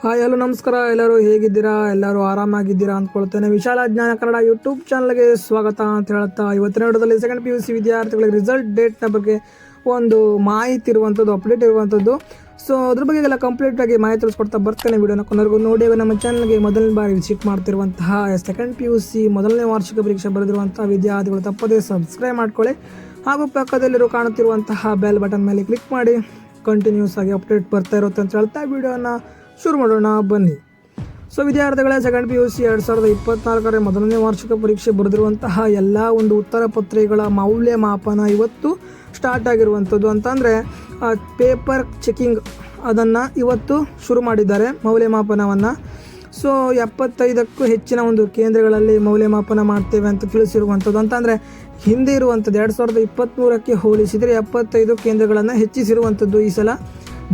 Hi, hello, ನಮಸ್ಕಾರ. ಎಲ್ಲರೂ ಹೇಗಿದ್ದೀರಾ? ಎಲ್ಲರೂ ಆರಾಮಾಗಿದ್ದೀರಾ ಅಂದ್ಕೊಳ್ತೇನೆ. ವಿಶಾಲ ಜ್ಞಾನ ಕನ್ನಡ ಯೂಟ್ಯೂಬ್ ಚಾನಲ್ಗೆ ಸ್ವಾಗತ ಅಂತ ಹೇಳ್ತಾ ಇವತ್ತಿನ ವಿಡಿಯೋದಲ್ಲಿ ಸೆಕೆಂಡ್ ಪಿ ಯು ಸಿ ವಿದ್ಯಾರ್ಥಿಗಳಿಗೆ ರಿಸಲ್ಟ್ ಡೇಟ್ನ ಬಗ್ಗೆ ಒಂದು ಮಾಹಿತಿ ಇರುವಂಥದ್ದು ಅಪ್ಡೇಟ್ ಇರುವಂಥದ್ದು ಸೊ ಅದ್ರ ಬಗ್ಗೆ ಎಲ್ಲ ಕಂಪ್ಲೀಟ್ ಆಗಿ ಮಾಹಿತಿ ತಿಳಿಸ್ಕೊಡ್ತಾ ಬರ್ತೇನೆ. ವಿಡಿಯೋನ ಕೊನೆಗೂ ನೋಡಿ. ನಮ್ಮ ಚಾನಲ್ಗೆ ಮೊದಲನೇ ಬಾರಿ ವಿಸಿಟ್ ಮಾಡ್ತಿರುವಂತಹ ಸೆಕೆಂಡ್ ಪಿ ಯು ಸಿ ಮೊದಲನೇ ವಾರ್ಷಿಕ ಪರೀಕ್ಷೆ ಬರೆದಿರುವಂತಹ ವಿದ್ಯಾರ್ಥಿಗಳು ತಪ್ಪದೇ ಸಬ್ಸ್ಕ್ರೈಬ್ ಮಾಡ್ಕೊಳ್ಳಿ. ಹಾಗೂ ಪಕ್ಕದಲ್ಲಿರೋ ಕಾಣುತ್ತಿರುವಂತಹ ಬೆಲ್ ಬಟನ್ ಮೇಲೆ ಕ್ಲಿಕ್ ಮಾಡಿ. ಕಂಟಿನ್ಯೂಸ್ ಆಗಿ ಅಪ್ಡೇಟ್ ಬರ್ತಾ ಇರುತ್ತೆ ಅಂತ ಹೇಳ್ತಾ, ವಿಡಿಯೋನ ಶುರು ಮಾಡೋಣ, ಬನ್ನಿ. ಸೊ ವಿದ್ಯಾರ್ಥಿಗಳೇ ಸೆಕೆಂಡ್ ಪಿ ಯು ಸಿ ಎರಡು ಸಾವಿರದ ಇಪ್ಪತ್ನಾಲ್ಕರ ಮೊದಲನೇ ವಾರ್ಷಿಕ ಪರೀಕ್ಷೆ ಬರೆದಿರುವಂತಹ ಎಲ್ಲ ಒಂದು ಉತ್ತರ ಪತ್ರಿಕೆಗಳ ಮೌಲ್ಯಮಾಪನ ಇವತ್ತು ಸ್ಟಾರ್ಟ್ ಆಗಿರುವಂಥದ್ದು ಅಂತಂದರೆ ಪೇಪರ್ ಚೆಕಿಂಗ್ ಅದನ್ನು ಇವತ್ತು ಶುರು ಮಾಡಿದ್ದಾರೆ ಮೌಲ್ಯಮಾಪನವನ್ನು. ಸೊ ಎಪ್ಪತ್ತೈದಕ್ಕೂ ಹೆಚ್ಚಿನ ಒಂದು ಕೇಂದ್ರಗಳಲ್ಲಿ ಮೌಲ್ಯಮಾಪನ ಮಾಡ್ತೇವೆ ಅಂತ ತಿಳಿಸಿರುವಂಥದ್ದು ಅಂತಂದರೆ, ಹಿಂದೆ ಇರುವಂಥದ್ದು ಎರಡು ಸಾವಿರದ ಇಪ್ಪತ್ತ್ಮೂರಕ್ಕೆ ಹೋಲಿಸಿದರೆ ಎಪ್ಪತ್ತೈದು ಕೇಂದ್ರಗಳನ್ನು ಹೆಚ್ಚಿಸಿರುವಂಥದ್ದು ಈ ಸಲ.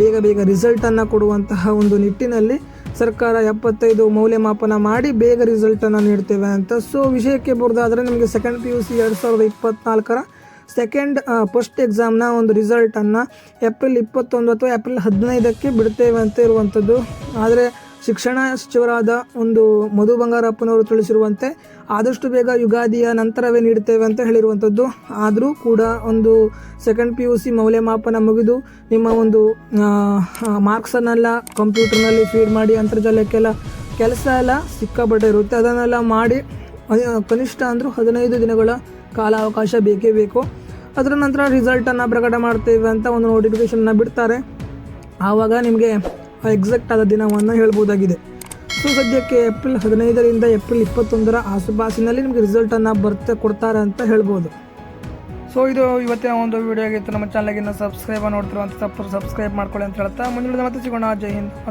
ಬೇಗ ಬೇಗ ರಿಸಲ್ಟನ್ನು ಕೊಡುವಂತಹ ಒಂದು ನಿಟ್ಟಿನಲ್ಲಿ ಸರ್ಕಾರ ಎಪ್ಪತ್ತೈದು ಮೌಲ್ಯಮಾಪನ ಮಾಡಿ ಬೇಗ ರಿಸಲ್ಟನ್ನು ನೀಡ್ತೇವೆ ಅಂತ. ಸೊ ವಿಷಯಕ್ಕೆ ಬರೋದಾದರೆ ನಿಮಗೆ ಸೆಕೆಂಡ್ ಪಿ ಯು ಸಿ ಎರಡು ಸಾವಿರದ ಇಪ್ಪತ್ತ್ನಾಲ್ಕರ ಸೆಕೆಂಡ್ ಫಸ್ಟ್ ಎಕ್ಸಾಮ್ನ ಒಂದು ರಿಸಲ್ಟನ್ನು ಏಪ್ರಿಲ್ ಇಪ್ಪತ್ತೊಂದು ಅಥವಾ ಏಪ್ರಿಲ್ ಹದಿನೈದಕ್ಕೆ ಬಿಡ್ತೇವೆ ಅಂತ ಇರುವಂಥದ್ದು. ಆದರೆ ಶಿಕ್ಷಣ ಸಚಿವರಾದ ಒಂದು ಮಧು ಬಂಗಾರಪ್ಪನವರು ತಿಳಿಸಿರುವಂತೆ, ಆದಷ್ಟು ಬೇಗ ಯುಗಾದಿಯ ನಂತರವೇ ನೀಡುತ್ತೇವೆ ಅಂತ ಹೇಳಿರುವಂಥದ್ದು. ಆದರೂ ಕೂಡ ಒಂದು ಸೆಕೆಂಡ್ ಪಿ ಯು ಸಿ ಮೌಲ್ಯಮಾಪನ ಮುಗಿದು, ನಿಮ್ಮ ಒಂದು ಮಾರ್ಕ್ಸನ್ನೆಲ್ಲ ಕಂಪ್ಯೂಟರ್ನಲ್ಲಿ ಫೀಡ್ ಮಾಡಿ, ಅಂತರ್ಜಾಲಕ್ಕೆಲ್ಲ ಕೆಲಸ ಎಲ್ಲ ಸಿಕ್ಕಾಪಟ್ಟೆ ಇರುತ್ತೆ. ಅದನ್ನೆಲ್ಲ ಮಾಡಿ ಕನಿಷ್ಠ ಅಂದರೂ ಹದಿನೈದು ದಿನಗಳ ಕಾಲಾವಕಾಶ ಬೇಕೇ ಬೇಕು. ಅದರ ನಂತರ ರಿಸಲ್ಟನ್ನು ಪ್ರಕಟ ಮಾಡ್ತೇವೆ ಅಂತ ಒಂದು ನೋಟಿಫಿಕೇಶನ್ನ ಬಿಡ್ತಾರೆ. ಆವಾಗ ನಿಮಗೆ ಎಕ್ಸಾಕ್ಟ್ ಆದ ದಿನವನ್ನು ಹೇಳ್ಬೋದಾಗಿದೆ. ಸೊ, ಸದ್ಯಕ್ಕೆ ಏಪ್ರಿಲ್ ಹದಿನೈದರಿಂದ ಏಪ್ರಿಲ್ ಇಪ್ಪತ್ತೊಂದರ ಆಸುಪಾಸಿನಲ್ಲಿ ನಿಮಗೆ ರಿಸಲ್ಟನ್ನು ಬರ್ತಾ ಕೊಡ್ತಾರೆ ಅಂತ ಹೇಳ್ಬೋದು. ಸೊ, ಇದು ಇವತ್ತಿನ ಒಂದು ವಿಡಿಯೋ ಆಗಿತ್ತು. ನಮ್ಮ ಚಾನಲ್ಗೆ ಸಬ್ಸ್ಕ್ರೈಬ್ ನೋಡ್ತಿರುವಂಥ ತಪ್ಪು ಸಬ್ಸ್ಕ್ರೈಬ್ ಮಾಡ್ಕೊಳ್ಳಿ ಅಂತ ಹೇಳ್ತಾ ಮುಂದಿನ ಮತ್ತೆ ಸಿಗೋಣ. ಜೈ ಹಿಂದ್.